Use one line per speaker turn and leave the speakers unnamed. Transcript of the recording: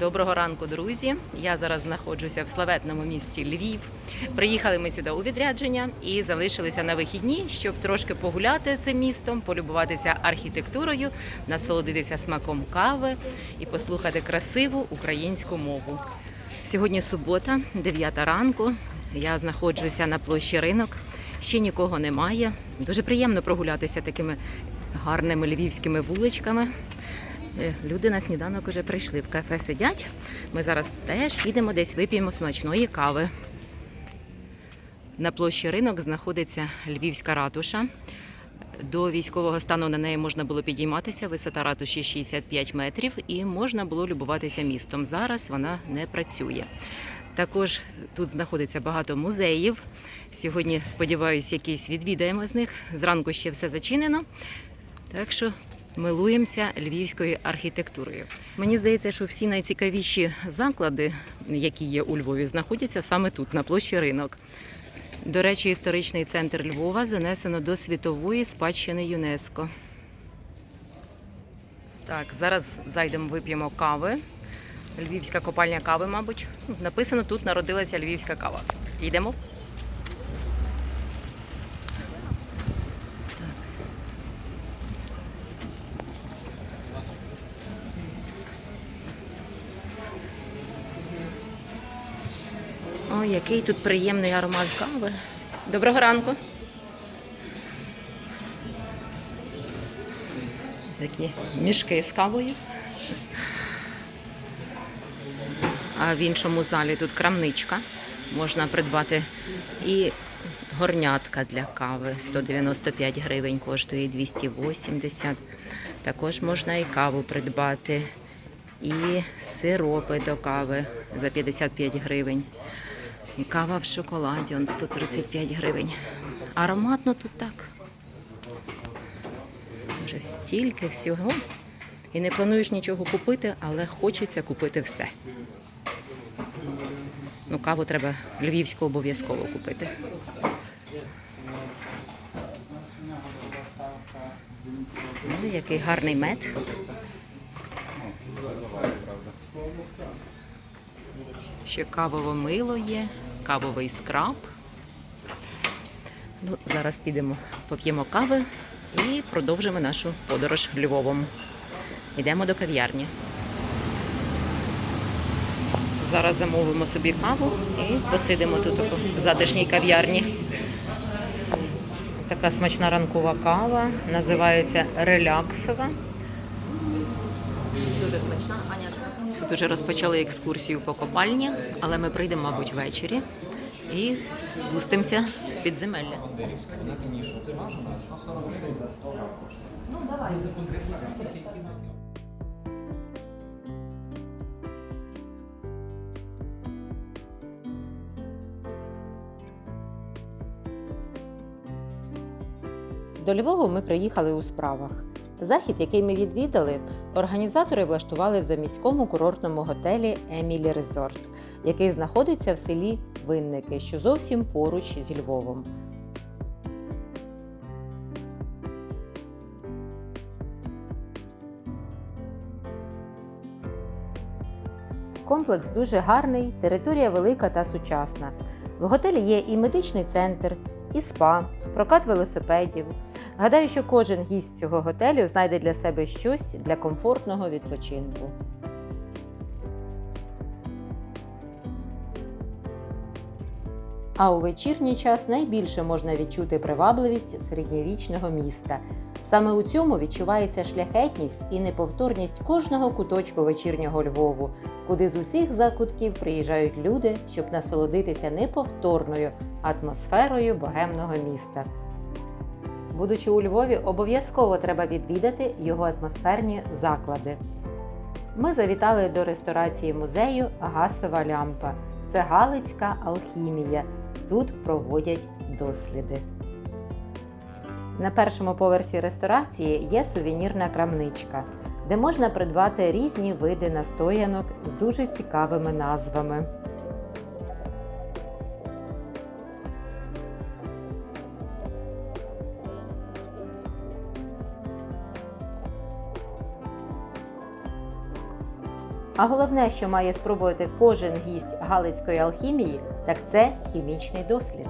Доброго ранку, друзі. Я зараз знаходжуся в славетному місті Львів. Приїхали ми сюди у відрядження і залишилися на вихідні, щоб трошки погуляти цим містом, полюбуватися архітектурою, насолодитися смаком кави і послухати красиву українську мову. Сьогодні субота, 9 ранку. Я знаходжуся на площі ринок. Ще нікого немає. Дуже приємно прогулятися такими гарними львівськими вуличками. Е, Люди на сніданок вже прийшли в кафе сидять. Ми зараз теж підемо десь вип'ємо смачної кави. На площі ринок знаходиться львівська ратуша. До військового стану на неї можна було підійматися. Висота ратуші 65 метрів, і можна було любуватися містом. Зараз вона не працює. Також тут знаходиться багато музеїв. Сьогодні, сподіваюся, якийсь відвідаємо з них. Зранку ще все зачинено. Так що милуємося львівською архітектурою. Мені здається, що всі найцікавіші заклади, які є у Львові, знаходяться саме тут, на площі ринок. До речі, історичний центр Львова занесено до світової спадщини ЮНЕСКО. Так, зараз зайдемо, вип'ємо кави. Львівська копальня кави, мабуть. Написано тут народилася львівська кава. Йдемо. Ой, який тут приємний аромат кави. Доброго ранку. Такі мішки з кавою. А в іншому залі тут крамничка. Можна придбати і горнятка для кави 195 гривень коштує 280. Також можна і каву придбати, і сиропи до кави за 55 гривень. І кава в шоколаді, он 135 гривень. Ароматно тут так. Вже стільки всього. І не плануєш нічого купити, але хочеться купити все. Ну, каву треба львівську обов'язково купити. Ну, який гарний мед. Ще кавове мило є, кавовий скраб. Ну, зараз підемо, поп'ємо кави і продовжимо нашу подорож Львовом. Йдемо до кав'ярні. Зараз замовимо собі каву і посидимо тут в затишній кав'ярні. Така смачна ранкова кава, називається реляксова. Дуже смачна. Тут розпочали екскурсію по копальні, але ми прийдемо, мабуть, ввечері і спустимося в підземелля. До Львова ми приїхали у справах. Захід, який ми відвідали, організатори влаштували в заміському курортному готелі Емілі Резорт, який знаходиться в селі Винники, що зовсім поруч зі Львовом. Комплекс дуже гарний, територія велика та сучасна. В готелі є і медичний центр, і спа, прокат велосипедів. Гадаю, що кожен гість цього готелю знайде для себе щось для комфортного відпочинку. А у вечірній час найбільше можна відчути привабливість середньовічного міста. Саме у цьому відчувається шляхетність і неповторність кожного куточку вечірнього Львову, куди з усіх закутків приїжджають люди, щоб насолодитися неповторною атмосферою богемного міста. Будучи у Львові, обов'язково треба відвідати його атмосферні заклади. Ми завітали до ресторації музею Гасова лямпа. Це Галицька алхімія. Тут проводять досліди. На першому поверсі ресторації є сувенірна крамничка, де можна придбати різні види настоянок з дуже цікавими назвами. А головне, що має спробувати кожен гість Галицької алхімії, так це хімічний дослід.